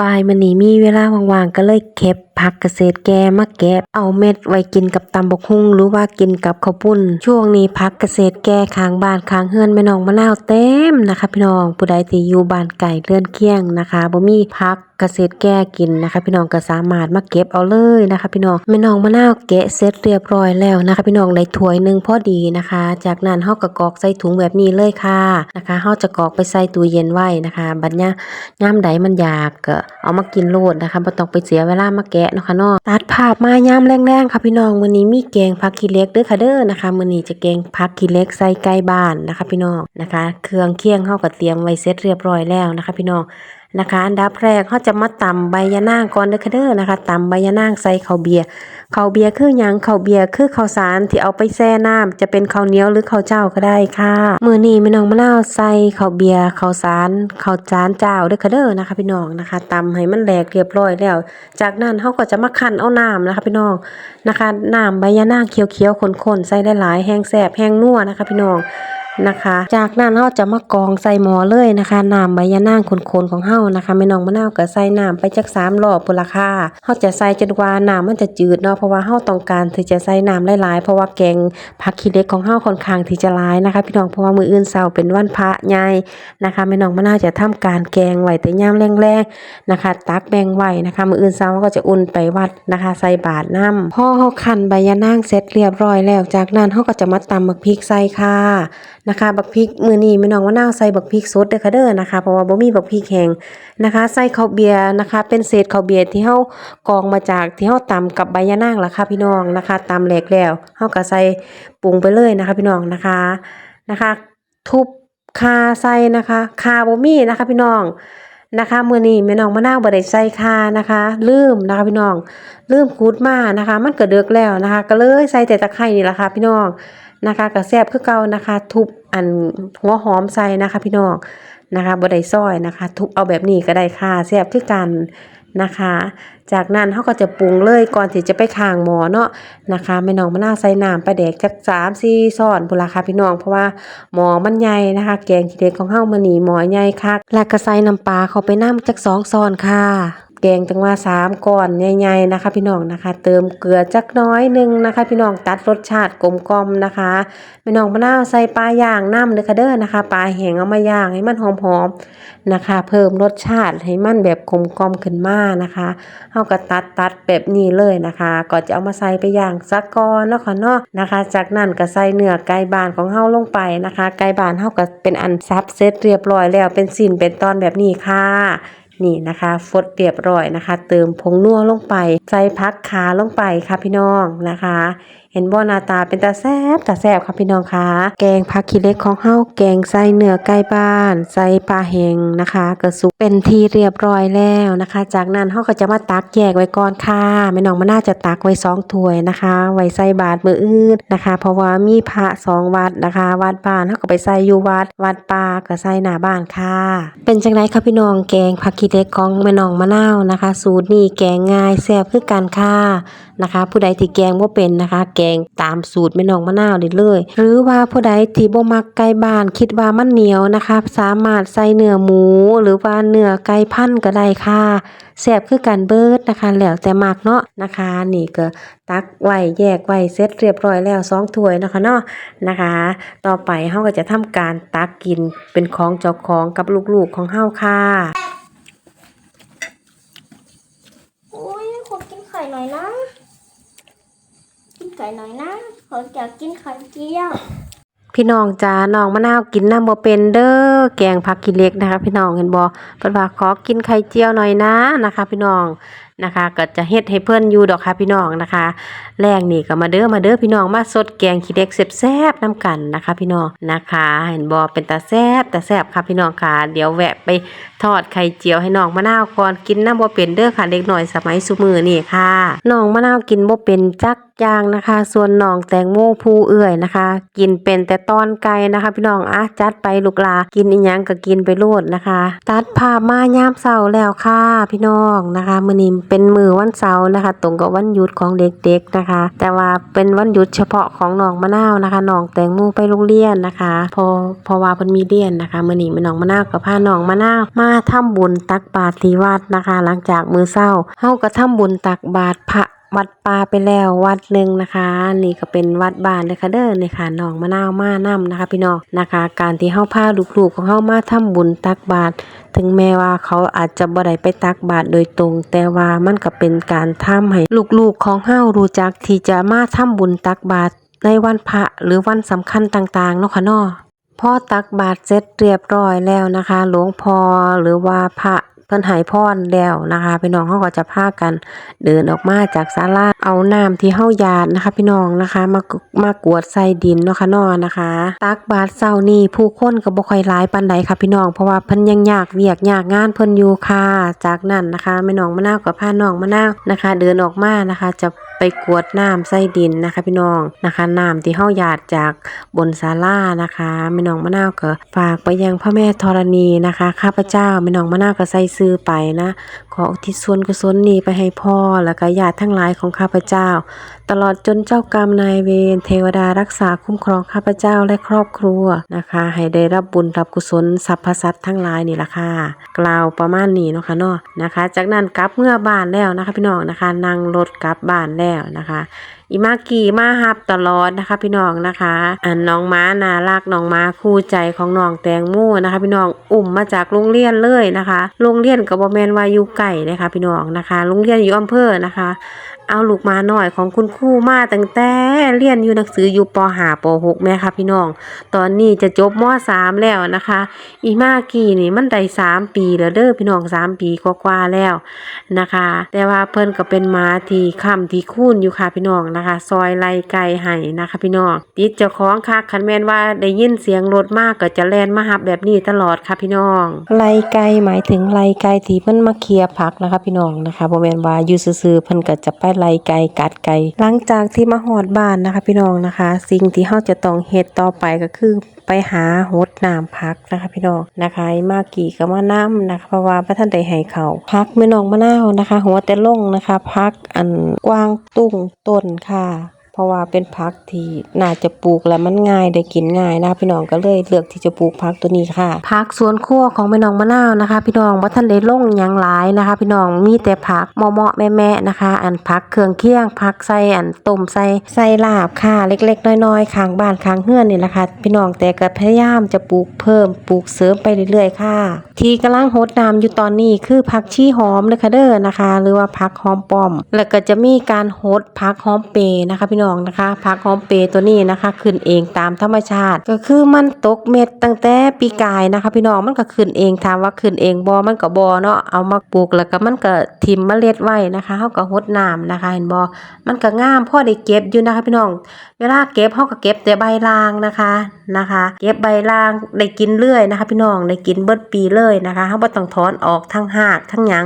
บ่ายมันนี้มีเวลาว่างๆ ก็เลยเก็บผักเกษตรแก่มาแกะเอาเม็ดไว้กินกับตำบกหุ่งหรือว่ากินกับข้าวปุ้น ช่วงนี้ผักเกษตรแก่ค้างบ้านค้างเฮือนแม่น้องมะนาวเต็มนะคะ พี่น้องผู้ใดที่อยู่บ้านไก่เลื่อนเคียงนะคะบ่มีผัก เกษตรแก่กินนะคะ พี่น้องก็สามารถมาเก็บเอาเลยนะคะ พี่น้องแม่น้องมะนาวแกะเสร็จเรียบร้อยแล้วนะคะ พี่น้องได้ถ้วยหนึ่งพอดีนะคะ จากนั้นเฮาก็กรอกใส่ถุงแบบนี้เลยค่ะนะคะเฮาจะกรอกไปใส่ตู้เย็นไว้นะคะบัดเนี้ยย่ามใดมันอยากก็เอามากินโลดนะคะบ่ต้องไปเสียเวลามาแกะนะคะเนาะตัดภาพมาย่ามแรงๆค่ะพี่น้องมื้อนี้มีแกงผักขี้เล็กเด้อค่ะเด้อนะคะมื้อนี้จะแกงผักขี้เล็กใส่ไก่บ้านนะคะ พี่น้องนะคะ เครื่องเคียงเฮาก็เตรียมไว้เสร็จเรียบร้อยแล้วนะคะ พี่น้อง นะคะ อันดับแรกเฮาจะมาตำใบยะนางก่อนเด้อค่ะเด้อนะคะตำใบยะนางใส่ข้าวเบียร์ข้าวเบียร์คือหยังข้าวเบียร์คือข้าวสารที่เอาไปแช่น้ำจะเป็นข้าวเหนียวหรือข้าวเจ้าก็ได้ค่ะมื้อนี้แม่น้องมะนาวใส่ข้าวเบียร์ข้าวสารข้าวจานเจ้าเด้อค่ะเด้อนะคะพี่น้องนะคะตำให้มันแหลกเรียบร้อยแล้ว จากนั้นเฮาก็จะมาคั่นเอาน้ำนะคะพี่น้องนะคะน้ำใบยะนางเขียวๆข้นๆใส่ได้หลายแห้งแซ่บแห้งนัวนะคะพี่น้อง นะคะ จากนั้นเฮาจะมากรองใส่หม้อเลยนะคะน้ำใบยะนางขนๆของเฮานะคะแม่น้องมะนาวก็ใส่น้ำไปจัก3รอบพุ่นละค่ะเฮาจะใส่จนกว่าน้ำมันจะจืดเนาะเพราะว่าเฮาต้องการที่จะใส่น้ำหลายๆเพราะว่าแกงผักขี้เล็กของเฮาค่อนข้างที่จะหลายนะคะ พี่น้องเพราะว่ามื้ออื่นเช้าเป็นวันพระใหญ่นะคะแม่น้องมะนาวจะทำการแกงไว้แต่ยามแรงๆนะคะ ตักแบ่งไว้นะคะมืออื่นเช้าก็จะอุ่นไปวัดนะคะ ใส่บาตรน้ำพอเฮาคั่นใบยะนางเสร็จเรียบร้อยแล้ว จากนั้นเฮาก็จะมาตำบักพริกใส่ค่ะนะคะ บักพริกมือนี้แม่น้องมะนาวใส่บักพริกสดเด้อค่ะเด้อนะคะ เพราะว่าบ่มีบักพริกแห้งนะคะ ใส่ข้าวเบียร์นะคะ เป็นเศษข้าวเบียร์ที่เฮากรองมาจากที่เฮาตำกับใบยะนางล่ะค่ะพี่น้องนะคะตำแหลกแล้วเฮาก็ใส่ปรุงไปเลยนะคะพี่น้องนะคะนะคะ ทุบคาใส่นะคะคาบ่มีนะคะพี่น้องนะคะมือนี้แม่น้องมะนาวบ่ได้ใส่คานะคะ ลืมนะคะพี่น้องลืมคูดมานะคะ มันก็ดึกแล้วนะคะ ก็เลยใส่แต่ตะไคร้นี่แหละค่ะพี่น้อง นะคะก็แซบคือเก่านะคะ ทุบอันหัวหอมใส่นะคะ พี่น้องนะคะบ่ได้ซอยนะคะ ทุบเอาแบบนี้ก็ได้ค่ะแซบคือกันนะคะ จากนั้นเฮาก็จะปรุงเลยก่อนที่จะไปข้างหมอเนาะนะคะแม่น้องมะนาวใส่น้ำปลาแดกจัก3-4ช้อนพุ่นล่ะค่ะพี่น้องเพราะว่าหมอมันใหญ่นะคะ แกงขี้เหล็กของเฮามื้อนี้หมอใหญ่คักแล้วก็ใส่น้ำปลาเข้าไปน้ำจัก2ช้อนค่ะ แกงจังว่า3ก้อนใหญ่ๆนะคะ พี่น้องนะคะ เติมเกลือจักน้อยหนึงนะคะ พี่น้องตัดรสชาติกลมกลมนะคะแม่น้องมะนาวใส่ปลาย่างน้ำเด้อคะเด้อนะคะปลาแห้งเอามาย่างให้มันหอมๆนะคะ เพิ่มรสชาติให้มันแบบกลมกลมขึ้นมานะคะเฮาก็ตัดตัดแบบนี้เลยนะคะก็จะเอามาใส่ไปย่างสักก่อนเนาะค่ะเนาะนะคะ จากนั้นก็ใส่เนื้อไก่บานของเฮาลงไปนะคะ ไก่บานเฮาก็เป็นอันซับเสร็จเรียบร้อยแล้วเป็นสิ้นเป็นตอนแบบนี้ค่ะ นี่นะคะฟดเรียบร้อยนะคะ เติมผงนัวลงไป ใส่พักขาลงไปค่ะพี่น้องนะคะ เห็นบ่หน้าตาเป็นตาแซบตาแซบค่ะพี่น้องคะแกงผักขี้เล็กของเฮาแกงใส่เนื้อไก่บ้านใส่ปลาแหงนะคะกระสุกเป็นที่เรียบร้อยแล้วนะคะ จากนั้นเฮาก็จะมาตักแยกไว้ก่อนค่ะแม่น้องมะน่าจะตักไว้สองถ้วยนะคะ ไว้ใส่บาตรมืออื่นนะคะ เพราะว่ามีพระสองวัดนะคะ วัดบ้านเฮาก็ไปใส่อยู่วัด วัดป่าก็ใส่หน้าบ้านค่ะ เป็นจังไดคะพี่น้องแกงผักขี้เล็กของแม่น้องมะนาวนะคะ สูตรนี้แกงง่ายแซ่บคือกันค่ะนะคะ ผู้ใดที่แกงบ่าเป็นนะคะแกงตามสูตรแม่น้องมะนาวได้เลย หรือว่าผู้ใดที่บ่มักไก่บ้านคิดว่ามันเหนียวนะคะ สามารถใส่เนื้อหมู หรือว่าเนื้อไก่พันก็ได้ค่ะแซ่บคือกันเบิดนะคะ แล้วแต่มักเนาะนะคะ นี่ก็ตักไว้แยกไว้เสร็จเรียบร้อยแล้วสองถ้วยนะคะเนาะนะคะ ต่อไปเฮาก็จะทำการตักกินเป็นของเจ้าของกับลูกๆของเฮาค่ะ อุ้ยขอกินไข่หน่อยนะ กินไข่หน่อยนะขออยากกินไข่เจียว พี่น้องจ้าน้องมะนาวกินน้ำบ่เป็นเด้อแกงผักขี้เล็กนะคะ พี่น้องเห็นบ่เพิ่นว่าขอกินไข่เจียวหน่อยนะนะคะ พี่น้องนะคะ ก็จะเฮ็ดให้เพิ่นอยู่ดอกค่ะพี่น้องนะคะ แรงนี่ก็มาเด้อมาเด้อพี่น้องมาสดแกงขี้เล็กแซ่บๆนํกันนะคะ พี่น้องนะคะ เห็นบ่เป็นตาแซ่บตาแซ่บค่ะพี่น้องค่ะเดี๋ยวแวะไปทอดไข่เจียวให้น้องมะนาวก่อนกินน้ำบ่เป็นเด้อค่ะเด็กหน่อยสมัยซุมือนี่ค่ะน้องมะนาวกินบ่เป็นจัก อย่างนะคะ ส่วนน้องแตงโมผู้เอื่อยนะคะ กินเป็นแต่ตอนไก่นะคะ พี่น้องอะจัดไปลูกลากินอีหยังก็กินไปโลดนะคะ ตัดภาพมาย่ามเช้าแล้วค่ะ พี่น้องนะคะมื้อนี้เป็นมือวันเสาร์นะคะ ตรงกับวันหยุดของเด็กๆนะคะ แต่ว่าเป็นวันหยุดเฉพาะของน้องมะนาวนะคะน้องแตงโมไปโรงเรียนนะคะ พอพราะว่าเพิ่นมีเรียนนะคะมื้อนี้แม่น้องมะนาวก็พาน้องมะนาวมาทำบุญตักบาตรที่วัดนะคะ หลังจากมื้อเช้าเฮาก็ทำบุญตักบาตรพระ วัดป่าไปแล้ววัดหนึ่งนะคะ นี่ก็เป็นวัดบ้านเลยค่ะเด้อนี่ค่ะน้องมะนาวมานํนะคะ พี่น้องนะคะ การที่เฮาพาลูกๆของเฮามาทำบุญตักบาตรถึงแม้ว่าเขาอาจจะบ่ได้ไปตักบาตรโดยตรง แต่ว่ามันก็เป็นการทำให้ลูกๆของเฮารู้จักที่จะมาทำบุญตักบาตรในวันพระหรือวันสำคัญต่างๆเนาะค่ะเนาะพอตักบาตรเสร็จเรียบร้อยแล้วนะคะ หลวงพ่อหรือว่าพระ พิ่นหายพรแล้วนะคะพี่น้องเขาก็จะพากันเดินออกมาจากศาลาเอาน้ำที่เฮายาดนะคะ พี่น้องนะคะมามากวดใส่ดินเนาะค่ะนอนะคะ ตักบาตรเช้านี่ผู้คนก็บ่ค่อยหลายปานใดค่ะพี่น้องเพราะว่าเพิ่นยังยากเวียกยากงานเพิ่นอยู่ค่ะจากนั้นนะคะแม่น้องมะนาวกับพาน้องมะนาวนะคะ เดินออกมานะคะจะ ไปกวดน้ำใส่ดินนะคะ พี่น้องนะคะน้ำที่เฮาหยาดจากบนศาลานะคะแม่น้องมะนาวก็ฝากไปยังพ่อแม่ธรณีนะคะ ข้าพเจ้าแม่น้องมะนาวก็ใส่ซื้อไปนะ ขออุทิศส่วนกุศลนี้ไปให้พ่อแล้วก็ญาติทั้งหลายของข้าพเจ้าตลอดจนเจ้ากรรมนายเวรเทวดารักษาคุ้มครองข้าพเจ้าและครอบครัวนะคะ ให้ได้รับบุญรับกุศลสรรพสัตว์ทั้งหลายนี่ล่ะค่ะกล่าวประมาณนี้เนาะค่ะเนาะนะคะ จากนั้นกลับเมื่อบ้านแล้วนะคะ พี่น้องนะคะนั่งรถกลับบ้านแล้วนะคะอีมากี่มาฮับตลอดนะคะ พี่น้องนะคะ อันน้องม้านารักน้องม้าคู่ใจของน้องแตงโมนะคะ พี่น้องอุ่มมาจากโรงเรียนเลยนะคะโรงเรียนกับบอแมนวายูไก่นะคะ พี่น้องนะคะโรงเรียนอยู่อำเภอนะคะ เอาลูกมาหน่อยของคุณครูมาตั้งแต่เรียนอยู่หนังสืออยู่ป .5 ป .6 แม่ค่ะพี่น้อง ตอนนี้จะจบม .3 แล้วนะคะ อีมากี่นี่มันได้3ปีแล้วเด้อพี่น้อง3ปีกว่าๆแล้วนะคะ แต่ว่าเพิ่นก็เป็นมาที่ค่ำที่คูนอยู่ค่ะพี่น้องนะคะ ซอยไล่ไก่ให้นะคะพี่น้องติดเจ้าของคักคันแม่นว่าได้ยินเสียงรถมากก็จะแล่นมาหับแบบนี้ตลอดค่ะพี่น้อง ไล่ไก่หมายถึงไล่ไก่ที่เพิ่นมาเคลียร์ผักนะคะ พี่น้องนะคะบ่แม่นว่าอยู่ซื่อๆเพิ่นก็จะไปไล่ไก่กัดไก่หลังจากที่มาหอดบ้านนะคะ พี่น้องนะคะ สิ่งที่เฮาจะต้องเฮ็ดต่อไปก็คือไปหาหดน้ำพักนะคะ พี่น้องนะคะไอ้มากกี่ก็มาน้ำนะคะเพราะว่าพระท่านได้ให้เขาพักไม่น้องมะนาวนะคะ หัวแต่ลงนะคะ พักอันกว้างตุ้งต้นค่ะ เพราะว่าเป็นพักที่น่าจะปลูกแล้วมันง่ายได้กินง่ายนะคะพี่น้องก็เลยเลือกที่จะปลูกพักตัวนี้ค่ะพักสวนครัวของแม่น้องมะนาวนะคะ พี่น้องว่าท่านได้ลงหยังหลายนะคะ พี่น้องมีแต่ผักเหมาะๆแม่ๆนะคะ อันพักเครื่องเคียงพักใส่อันต้มใส่ใส่ลาบค่ะ เล็กๆ น้อยๆข้างบ้านข้างเฮือนนี่แหละค่ะพี่น้องแต่ก็พยายามจะปลูกเพิ่มปลูกเสริมไปเรื่อยๆค่ะ ที่กำลังโหดน้ำอยู่ตอนนี้คือผักชีหอมเลยค่ะเด้อนะคะ หรือว่าผักหอมป้อม แล้วก็จะมีการโหดผักหอมเปย์นะคะพี่น้องนะคะผักหอมเปย์ตัวนี้นะคะ ขึ้นเองตามธรรมชาติ ก็คือมันตกเม็ดตั้งแต่ปีกายนะคะ พี่น้องมันก็ขึ้นเองถามว่าขึ้นเองบอมันก็บอเนาะเอามาปลูกแล้วก็มันก็ทิ่มเมล็ดไว้นะคะเขาก็หดน้ำนะคะ เห็นบอมันก็งามพ่อได้เก็บอยู่นะคะ พี่น้อง เวลาเก็บเขาก็เก็บแต่ใบลางนะคะนะคะ เก็บใบล่างได้กินเรื่อยนะคะ พี่น้องได้กินเบิดปีเลยนะคะเฮาบ่ต้องถอนออกทั้งหากทั้งหยัง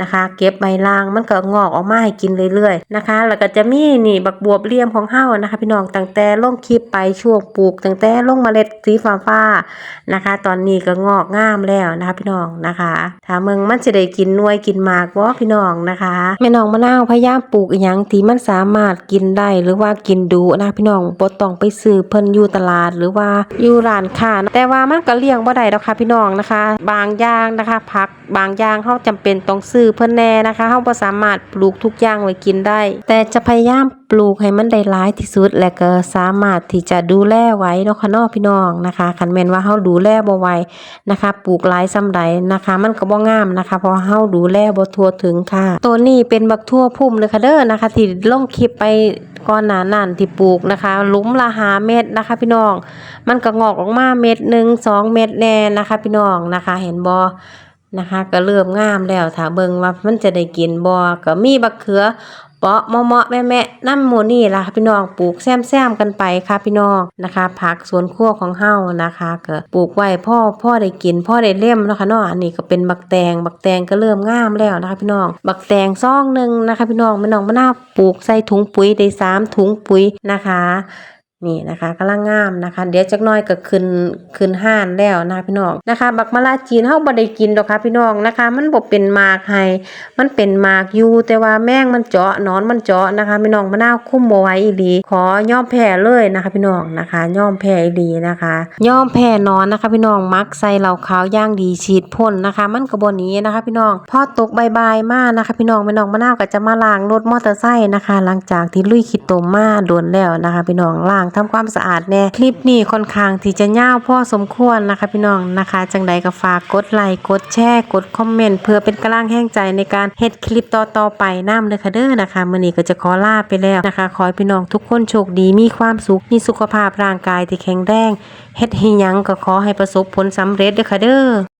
นะคะ เก็บใบล่างมันก็งอกออกมาให้กินเรื่อยๆนะคะ แล้วก็จะมีนี่บักบวบเลี่ยมของเฮานะคะ พี่น้องตั้งแต่ลงคลิปไปช่วงปลูกตั้งแต่ลงเมล็ดสีฟ้าๆนะคะ ตอนนี้ก็งอกงามแล้วนะคะ พี่น้องนะคะถ้ามึงมันสิได้กินนวยกินมากบ่พี่น้องนะคะแม่น้องมะนาวพยายามปลูกอหยังที่มันสามารถกินได้หรือว่ากินดูนะพี่น้องบ่ต้องไปซื้อเพิ่นอยู่ตลาดหรือว่าอยู่ร้านค้านะแต่ว่ามันก็เลี้ยงบ่ได้ดอกค่ะพี่น้องนะคะ บางอย่างนะคะผักบางอย่างเฮาจำเป็นต้องซื้อเพิ่นแน่นะคะเฮาบ่สามารถปลูกทุกอย่างไว้กินได้ แต่จะพยายามปลูกให้มันได้หลายที่สุด และก็สามารถที่จะดูแลไว้เนาะค่ะนาะพี่น้องนะคะคันแม่นว่าเฮาดูแลบ่ไหวนะคะ ปลูกหลายซ้ำใดนะคะ มันก็บ่งามนะคะ เพราะเฮาดูแลบ่ทั่วถึงค่ะ ตัวนี้เป็นบักทั่วพุ่มเลยค่ะเด้อนะคะ ที่ลงคลิปไป ก่อนหนานั่นที่ปลูกนะคะลุมละหาเม็ดนะคะ พี่น้อง มันก็งอกออกมาเม็ดหนึ่งสองเม็ดแน่นะคะ พี่น้องนะคะ เห็นบอนะคะ ก็เริ่มงามแล้วถ้าเบิ่งว่ามันจะได้กินบอก็มีบักเขือ เปาะเมาะๆแม่น้ำโมนี่ล่ะคะพี่น้องปลูกแซมแซมกันไปค่ะพี่น้องนะคะ ผักสวนครัวของเฮานะคะก็ปลูกไว้พ่อพ่อได้กินพ่อได้เล่มนะคะเนาะอันนี้ก็เป็นบักแตงบักแตงก็เริ่มงามแล้วนะคะพี่น้องบักแตงซองหนึ่งนะคะพี่น้องแม่น้องมะนาวปลูกใส่ถุงปุ๋ยได้สามถุงปุ๋ยนะคะ นี่นะคะกำลังงามนะคะ เดี๋ยวจักน้อยก็ขึ้นขึ้นห้านแล้วนะพี่น้องนะคะบักมะลาจีนเฮาบ่ได้กินดอกค่ะพี่น้องนะคะ มันบ่เป็นมากให้มันเป็นมากอยู่แต่ว่าแมงมันเจาะนอนมันเจาะนะคะพี่น้องมะนาวคุ้มบ่ไหวอีหลีขอย่อมแพ้เลยนะคะ พี่น้องนะคะย่อมแพ้อีหลีนะคะย่อมแพ้นอนนะคะ พี่น้องมักใส่เหล้าขาวย่างดีฉีดพ่นนะคะ มันก็บ่หนีนะคะ พี่น้องพอตกใบ่ายๆมานะคะ พี่น้องแม่น้องมะนาวก็จะมาล้างรถมอเตอร์ไซค์นะคะ หลังจากที่ลุยขี้ตมมาโดนแล้วนะคะ พี่น้องล้างทำความสะอาดแน่คลิปนี้ค่อนข้างที่จะยาวพอสมควรนะคะ พี่น้องนะคะ จังใดก็ฝากกดไลค์กดแชร์กดคอมเมนต์เพื่อเป็นกำลังแห่งใจในการเฮ็ดคลิปต่อๆไปนํเลยค่ะเด้อนะคะมื้อนี้ก็จะขอลาไปแล้วนะคะ ขอให้พี่น้องทุกคนโชคดีมีความสุขมีสุขภาพร่างกายที่แข็งแรงเฮ็ดให้ยังก็ขอให้ประสบผลสำเร็จเด้อค่ะเด้อ